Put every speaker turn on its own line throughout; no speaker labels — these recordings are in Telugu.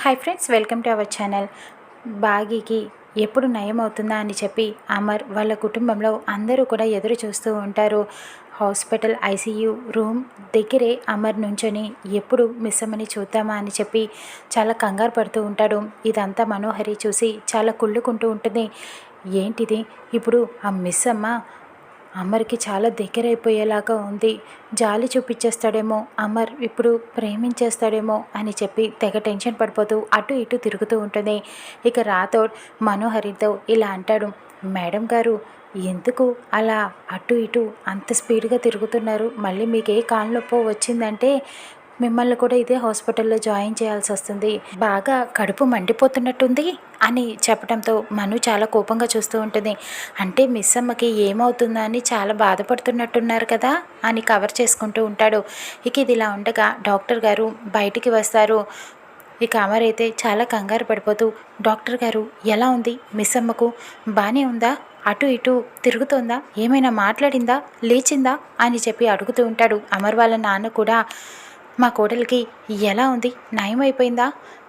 Hi friends welcome to our channel. బాగీకి ఎప్పుడు నయం అవుతుందా అని చెప్పి అమర్ వాళ్ళ కుటుంబంలో అందరూ కూడా ఎదురు చూస్తూ ఉంటారు. హాస్పిటల్ ఐసీయూ రూమ్ దగ్గరే అమర్ నుంచొని ఎప్పుడు మిస్ అమ్మని చూద్దామా అని చెప్పి చాలా కంగారు పడుతూ ఉంటాడు. ఇదంతా మనోహరి చూసి చాలా కుళ్ళుకుంటూ ఉంటుంది. ఏంటిది? ఇప్పుడు ఆ మిస్ అమ్మ అమర్కి చాలా దగ్గరైపోయేలాగా ఉంది. జాలి చూపించేస్తాడేమో అమర్ ఇప్పుడు ప్రేమించేస్తాడేమో అని చెప్పి తెగ టెన్షన్ పడిపోతూ అటు ఇటు తిరుగుతూ ఉంటుంది. ఇక రాథోడ్ మనోహరితో ఇలా అంటాడు మేడం గారు ఎందుకు అలా అటు ఇటు అంత స్పీడ్గా తిరుగుతున్నారు? మళ్ళీ మీకు ఏ కాలు నొప్పో వచ్చిందంటే మిమ్మల్ని కూడా ఇదే హాస్పిటల్లో జాయిన్ చేయాల్సి వస్తుంది. బాగా కడుపు మండిపోతున్నట్టుంది అని చెప్పడంతో మను చాలా కోపంగా చూస్తూ ఉంటుంది. అంటే మిస్ అమ్మకి ఏమవుతుందా అని చాలా బాధపడుతున్నట్టున్నారు కదా అని కవర్ చేసుకుంటూ ఉంటాడు. ఇక ఇది ఇలా ఉండగా డాక్టర్ గారు బయటికి వస్తారు. ఇక అమరైతే చాలా కంగారు పడిపోతూ డాక్టర్ గారు ఎలా ఉంది? మిస్ అమ్మకు బాగానే ఉందా? అటు ఇటు తిరుగుతోందా? ఏమైనా మాట్లాడిందా? లేచిందా? అని చెప్పి అడుగుతూ ఉంటాడు. అమర్ వాళ్ళ నాన్న కూడా మా కోడలికి ఎలా ఉంది? నయమైపోయిందా?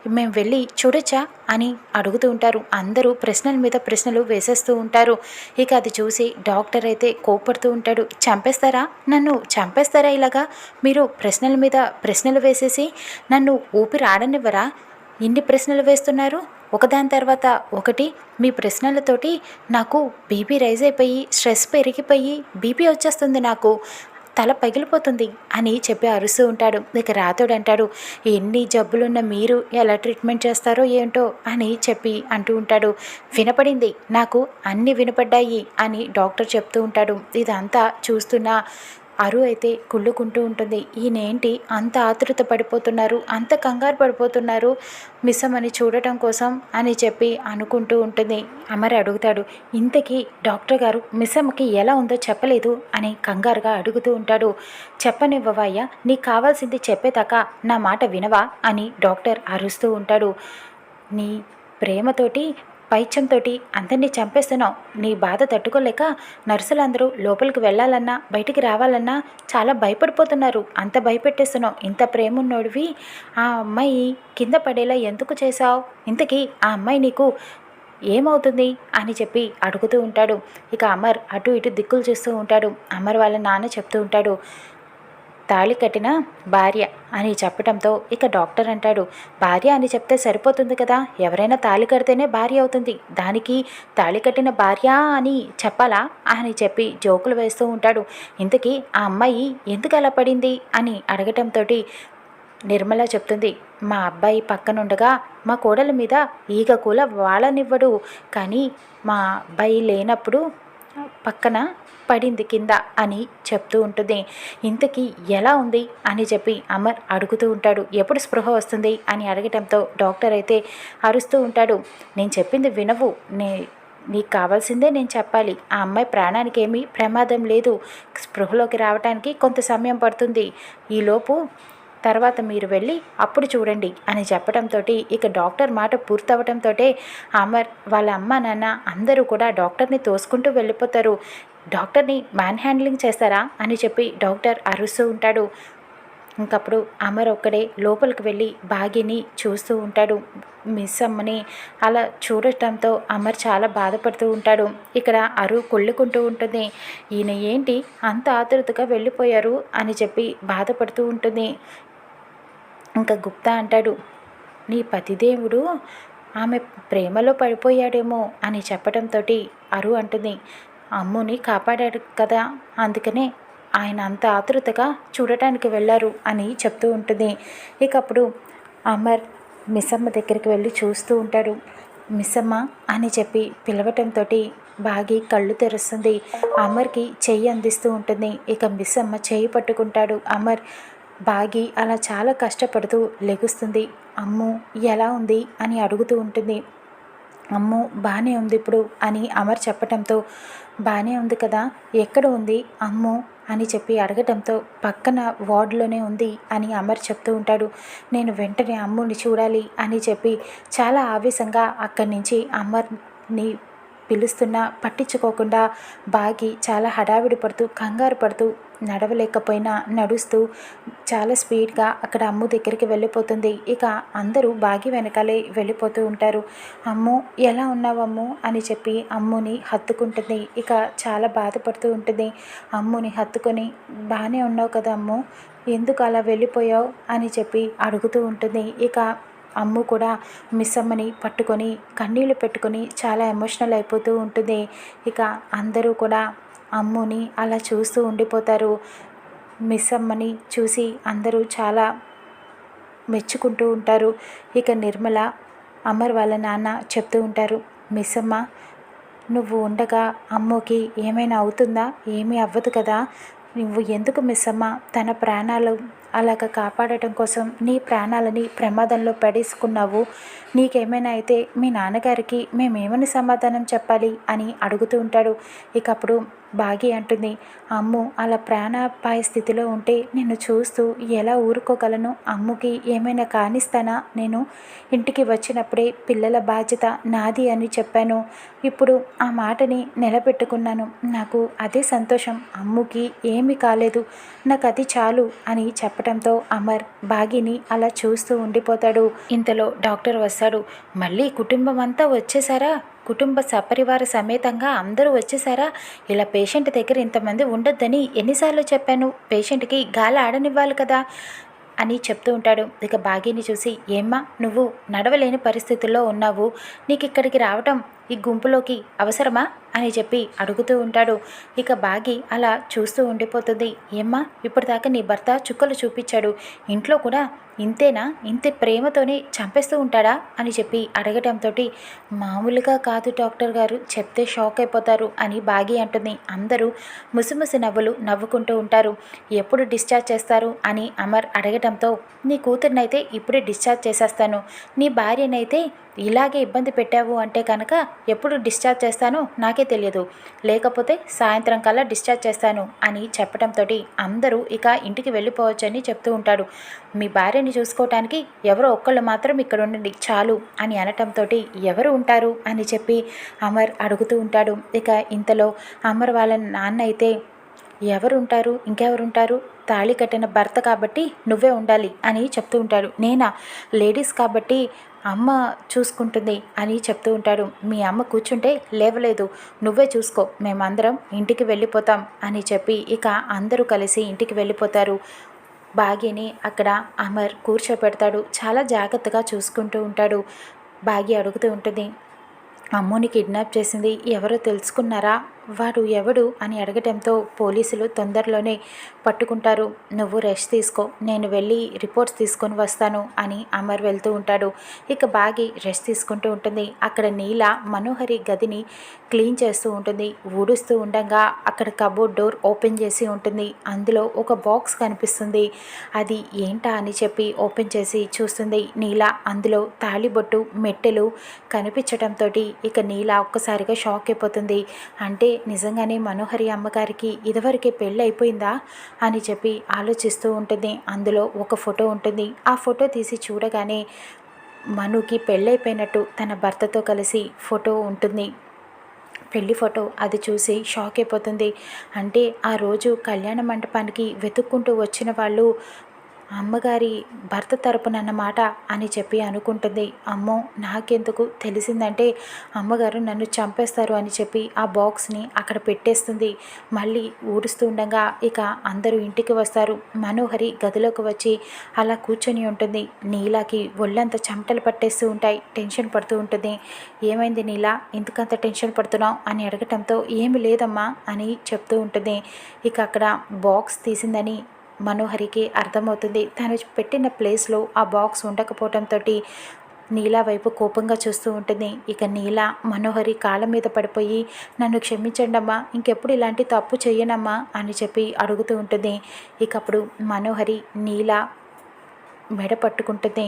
మేము వెళ్ళి చూడొచ్చా? అని అడుగుతూ ఉంటారు. అందరూ ప్రశ్నల మీద ప్రశ్నలు వేసేస్తూ ఉంటారు. ఇక అది చూసి డాక్టర్ అయితే కోపడుతూ ఉంటాడు. చంపేస్తారా? నన్ను చంపేస్తారా ఇలాగా? మీరు ప్రశ్నల మీద ప్రశ్నలు వేసేసి నన్ను ఊపిరి ఆడనివ్వరా? ఇన్ని ప్రశ్నలు వేస్తున్నారు. ఒకదాని తర్వాత ఒకటి. మీ ప్రశ్నలతోటి నాకు బీపీ రైజ్ అయిపోయి స్ట్రెస్ పెరిగిపోయి బీపీ వచ్చేస్తుంది నాకు. తల పగిలిపోతుంది అని చెప్పి అరుస్తూ ఉంటాడు. ఇక రాతోడు అంటాడు ఎన్ని జబ్బులున్న మీరు ఎలా ట్రీట్మెంట్ చేస్తారో ఏంటో? అని చెప్పి అంటూ ఉంటాడు. వినపడింది నాకు అన్ని వినపడ్డాయి అని డాక్టర్ చెప్తూ ఉంటాడు. ఇదంతా చూస్తున్న అరు అయితే కుళ్ళుకుంటూ ఉంటుంది. ఈయనేంటి అంత ఆతృత పడిపోతున్నారు? అంత కంగారు పడిపోతున్నారు? మిస్సమ్మని చూడటం కోసం అని చెప్పి అనుకుంటూ ఉంటుంది. అమర్ అడుగుతాడు ఇంతకీ డాక్టర్ గారు మిస్సమ్మకి ఎలా ఉందో చెప్పలేదు? అని కంగారుగా అడుగుతూ ఉంటాడు. చెప్పనివ్వవయ్యా నీకు కావాల్సింది చెప్పేదాకా నా మాట వినవా? అని డాక్టర్ అరుస్తూ ఉంటాడు. నీ ప్రేమతోటి పైచ్యంతోటి అందరినీ చంపేస్తున్నావు. నీ బాధ తట్టుకోలేక నర్సులందరూ లోపలికి వెళ్ళాలన్నా బయటికి రావాలన్నా చాలా భయపడిపోతున్నారు. అంత భయపెట్టేస్తున్నావు. ఇంత ప్రేమున్నోడివి. ఆ అమ్మాయి కింద పడేలా ఎందుకు చేశావు? ఇంతకీ ఆ అమ్మాయి నీకు ఏమవుతుంది అని చెప్పి అడుగుతూ ఉంటాడు. ఇక అమర్ అటు ఇటు దిక్కులు చూస్తూ ఉంటాడు. అమర్ వాళ్ళ నాన్న చెప్తూ ఉంటాడు. తాళి కట్టిన భార్య అని చెప్పడంతో ఇక డాక్టర్ అంటాడు భార్య అని చెప్తే సరిపోతుంది కదా ఎవరైనా తాళి కడితేనే భార్య అవుతుంది. దానికి తాళి కట్టిన భార్య అని చెప్పాలా? అని చెప్పి జోకులు వేస్తూ ఉంటాడు. ఇంతకీ ఆ అమ్మాయి ఎందుకు అలా పడింది అని అడగటంతో నిర్మల చెప్తుంది మా అబ్బాయి పక్కనుండగా మా కోడల మీద ఈగ కూల వాళ్ళనివ్వడు కానీ మా అబ్బాయి లేనప్పుడు పక్కన పడింది కింద అని చెప్తూ ఉంటుంది. ఇంతకీ ఎలా ఉంది? అని చెప్పి అమర్ అడుగుతూ ఉంటాడు. ఎప్పుడు స్పృహ వస్తుంది? అని అడగటంతో డాక్టర్ అయితే అరుస్తూ ఉంటాడు. నేను చెప్పింది వినవు. నే నీకు కావాల్సిందే నేను చెప్పాలి. ఆ అమ్మాయి ప్రాణానికి ఏమీ ప్రమాదం లేదు. స్పృహలోకి రావడానికి కొంత సమయం పడుతుంది. ఈలోపు తర్వాత మీరు వెళ్ళి అప్పుడు చూడండి అని చెప్పడంతో ఇక డాక్టర్ మాట పూర్తవడంతో అమర్ వాళ్ళ అమ్మ నాన్న అందరూ కూడా డాక్టర్ని తోసుకుంటూ వెళ్ళిపోతారు. డాక్టర్ని మ్యాన్ హ్యాండ్లింగ్ చేస్తారా అని చెప్పి డాక్టర్ అరుస్తూ ఉంటాడు. ఇంకప్పుడు అమర్ ఒక్కడే లోపలికి వెళ్ళి బాగిని చూస్తూ ఉంటాడు. మిస్ అమ్మని అలా చూడటంతో అమర్ చాలా బాధపడుతూ ఉంటాడు. ఇక్కడ అరు కొళ్ళుకుంటూ ఉంటుంది. ఈయన ఏంటి అంత ఆతృతగా వెళ్ళిపోయారు అని చెప్పి బాధపడుతూ ఉంటుంది. ఇంకా గుప్తా అంటాడు నీ పతిదేవుడు ఆమె ప్రేమలో పడిపోయాడేమో అని చెప్పడంతో అరు అంటుంది అమ్ముని కాపాడాడు కదా అందుకనే ఆయన అంత ఆతృతగా చూడటానికి వెళ్ళారు అని చెప్తూ ఉంటుంది. ఇక అప్పుడు అమర్ మిస్సమ్మ దగ్గరికి వెళ్ళి చూస్తూ ఉంటాడు మిస్సమ్మ అని చెప్పి పిలవటంతో బాగి కళ్ళు తెరుస్తుంది. అమర్కి చెయ్యి అందిస్తూ ఉంటుంది ఇక మిస్సమ్మ చేయి పట్టుకుంటాడు. అమర్ బాగి అలా చాలా కష్టపడుతూ లెగుస్తుంది. అమ్ము ఎలా ఉంది? అని అడుగుతూ ఉంటుంది. అమ్ము బాగానే ఉంది ఇప్పుడు అని అమర్ చెప్పటంతో బాగానే ఉంది కదా ఎక్కడ ఉంది? అమ్ము అని చెప్పి అడగటంతో పక్కన వార్డులోనే ఉంది అని అమర్ చెప్తూ ఉంటాడు. నేను వెంటనే అమ్ముని చూడాలి అని చెప్పి చాలా ఆవేశంగా అక్కడి నుంచి అమర్ని పిలుస్తున్నా పట్టించుకోకుండా బాగి చాలా హడావిడి పడుతూ కంగారు పడుతూ నడవలేకపోయినా నడుస్తూ చాలా స్పీడ్గా అక్కడ అమ్ము దగ్గరికి వెళ్ళిపోతుంది. ఇక అందరూ బాగి వెనకాలే వెళ్ళిపోతూ ఉంటారు. అమ్ము ఎలా ఉన్నావమ్ము అని చెప్పి అమ్ముని హత్తుకుంటుంది. ఇక చాలా బాధపడుతూ ఉంటుంది. అమ్ముని హత్తుకొని బాగానే ఉన్నావు కదా అమ్ము ఎందుకు అలా వెళ్ళిపోయావు? అని చెప్పి అడుగుతూ ఉంటుంది. ఇక అమ్ము కూడా మిస్ అమ్మని పట్టుకొని కన్నీళ్ళు పెట్టుకొని చాలా ఎమోషనల్ అయిపోతూ ఉంటుంది. ఇక అందరూ కూడా అమ్ముని అలా చూస్తూ ఉండిపోతారు. మిస్ అమ్మని చూసి అందరూ చాలా మెచ్చుకుంటూ ఉంటారు. ఇక నిర్మల అమర్ వాళ్ళ నాన్న చెప్తూ ఉంటారు మిస్ అమ్మ నువ్వు ఉండగా అమ్మకి ఏమైనా అవుతుందా? ఏమీ అవ్వదు కదా. నువ్వు ఎందుకు మిస్ అమ్మ? తన ప్రాణాలు అలాగ కాపాడటం కోసం నీ ప్రాణాలని ప్రమాదంలో పడేసుకున్నావు. నీకేమైనా అయితే మీ నాన్నగారికి మేమేమని సమాధానం చెప్పాలి? అని అడుగుతూ ఉంటాడు. ఇక అప్పుడు బాగి అంటుంది. అమ్ము అలా ప్రాణాపాయ స్థితిలో ఉంటే నిన్ను చూస్తూ ఎలా ఊరుకోగలను? అమ్ముకి ఏమైనా కానిస్తానా? నేను ఇంటికి వచ్చినప్పుడే పిల్లల బాధ్యత నాది అని చెప్పాను. ఇప్పుడు ఆ మాటని నిలబెట్టుకున్నాను. నాకు అదే సంతోషం. అమ్ముకి ఏమీ కాలేదు. నాకు అది చాలు అని చెప్పడంతో అమర్ బాగిని అలా చూస్తూ ఉండిపోతాడు. ఇంతలో డాక్టర్ వస్తాడు. మళ్ళీ కుటుంబం అంతా వచ్చేసారా కుటుంబ సపరివార సమేతంగా అందరూ వచ్చేసారా? ఇలా పేషెంట్ దగ్గర ఇంతమంది ఉండొద్దని ఎన్నిసార్లు చెప్పాను. పేషెంట్కి గాలి ఆడనివ్వాలి కదా అని చెప్తూ ఉంటాడు. ఇక బాగీని చూసి ఏమ్మా నువ్వు నడవలేని పరిస్థితుల్లో ఉన్నావు. నీకు ఇక్కడికి రావటం ఈ గుంపులోకి అవసరమా? అని చెప్పి అడుగుతూ ఉంటాడు. ఇక బాగి అలా చూస్తూ ఉండిపోతుంది. ఏమ్మా ఇప్పటిదాకా నీ భర్త చుక్కలు చూపించాడు. ఇంట్లో కూడా ఇంతేనా? ఇంత ప్రేమతోనే చంపేస్తూ ఉంటాడా? అని చెప్పి అడగటంతో మామూలుగా కాదు డాక్టర్ గారు చెప్తే షాక్ అయిపోతారు అని బాగి అంటుంది. అందరూ ముసిముసి నవ్వులు నవ్వుకుంటూ ఉంటారు. ఎప్పుడు డిశ్చార్జ్ చేస్తారు? అని అమర్ అడగటంతో నీ కూతురినైతే ఇప్పుడే డిశ్చార్జ్ చేసేస్తాను. నీ భార్యనైతే ఇలాగే ఇబ్బంది పెట్టావు అంటే కనుక ఎప్పుడు డిశ్చార్జ్ చేస్తానో నాకు తెలియదు. లేకపోతే సాయంత్రం కల్లా డిశ్చార్జ్ చేస్తాను అని చెప్పడంతో అందరూ ఇక ఇంటికి వెళ్ళిపోవచ్చని చెప్తూ ఉంటాడు. మీ భార్యని చూసుకోవటానికి ఎవరో ఒక్కళ్ళు మాత్రం ఇక్కడ ఉండండి చాలు అని అనటంతో ఎవరు ఉంటారు అని చెప్పి అమర్ అడుగుతూ ఉంటాడు. ఇక ఇంతలో అమర్ వాళ్ళ నాన్న అయితే ఎవరుంటారు? ఇంకెవరుంటారు? తాళి కట్టిన భర్త కాబట్టి నువ్వే ఉండాలి అని చెప్తూ ఉంటాడు. నేనా? లేడీస్ కాబట్టి అమ్మ చూసుకుంటుంది అని చెప్తూ ఉంటాడు. మీ అమ్మ కూర్చుంటే లేవలేదు. నువ్వే చూసుకో. మేమందరం ఇంటికి వెళ్ళిపోతాం అని చెప్పి ఇక అందరూ కలిసి ఇంటికి వెళ్ళిపోతారు. భాగ్యని అక్కడ అమర్ కూర్చోపెడతాడు. చాలా జాగ్రత్తగా చూసుకుంటూ ఉంటాడు. భాగ్య అడుగుతూ ఉంటుంది అమ్మని కిడ్నాప్ చేసింది ఎవరో తెలుసుకున్నారా? వాడు ఎవడు అని అడగటంతో పోలీసులు తొందరలోనే పట్టుకుంటారు. నువ్వు రెస్ట్ తీసుకో నేను వెళ్ళి రిపోర్ట్స్ తీసుకొని వస్తాను అని అమర్ వెళ్తూ ఉంటాడు. ఇక బాగి రెస్ట్ తీసుకుంటూ ఉంటుంది. అక్కడ నీల మనోహరి గదిని క్లీన్ చేస్తూ ఉంటుంది. ఊడుస్తూ ఉండగా అక్కడ కబోర్డ్ డోర్ ఓపెన్ చేసి ఉంటుంది. అందులో ఒక బాక్స్ కనిపిస్తుంది. అది ఏంటా అని చెప్పి ఓపెన్ చేసి చూస్తుంది నీల. అందులో తాళిబొట్టు మెట్టెలు కనిపించడంతో ఇక నీల ఒక్కసారిగా షాక్ అయిపోతుంది. అంటే నిజంగానే మనోహరి అమ్మగారికి ఇదివరకే పెళ్ళి అయిపోయిందా అని చెప్పి ఆలోచిస్తూ ఉంటుంది. అందులో ఒక ఫోటో ఉంటుంది. ఆ ఫోటో తీసి చూడగానే మనుకి పెళ్ళైపోయినట్టు తన భర్తతో కలిసి ఫోటో ఉంటుంది. పెళ్ళి ఫోటో అది చూసి షాక్ అయిపోతుంది. అంటే ఆ రోజు కళ్యాణ మండపానికి వెతుక్కుంటూ వచ్చిన వాళ్ళు అమ్మగారి భర్త తరపునన్నమాట అని చెప్పి అనుకుంటుంది. అమ్మో నాకెందుకు తెలిసిందంటే అమ్మగారు నన్ను చంపేస్తారు అని చెప్పి ఆ బాక్స్ని అక్కడ పెట్టేస్తుంది. మళ్ళీ ఊడుస్తూ ఉండగా ఇక అందరూ ఇంటికి వస్తారు. మనోహరి గదిలోకి వచ్చి అలా కూర్చొని ఉంటుంది. నీలాకి ఒళ్ళంతా చెమటలు పట్టేస్తూ ఉంటాయి. టెన్షన్ పడుతూ ఉంటుంది. ఏమైంది నీలా? ఎందుకంత టెన్షన్ పడుతున్నావు? అని అడగటంతో ఏమి లేదమ్మా అని చెప్తూ ఉంటుంది. ఇక అక్కడ బాక్స్ తీసిందని మనోహరికి అర్థమవుతుంది. తను పెట్టిన ప్లేస్లో ఆ బాక్స్ ఉండకపోవడంతో నీలా వైపు కోపంగా చూస్తూ ఉంటుంది. ఇక నీల మనోహరి కాళ్ళ మీద పడిపోయి నన్ను క్షమించండమ్మా ఇంకెప్పుడు ఇలాంటి తప్పు చేయనమ్మా అని చెప్పి అడుగుతూ ఉంటుంది. ఇక అప్పుడు మనోహరి నీల మెడ పట్టుకుంటుంది.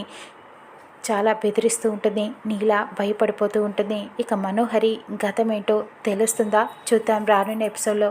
చాలా బెదిరిస్తూ ఉంటుంది. నీల భయపడిపోతూ ఉంటుంది. ఇక మనోహరి గతమేంటో తెలుస్తుందా? చూద్దాం రానున్న ఎపిసోడ్లో.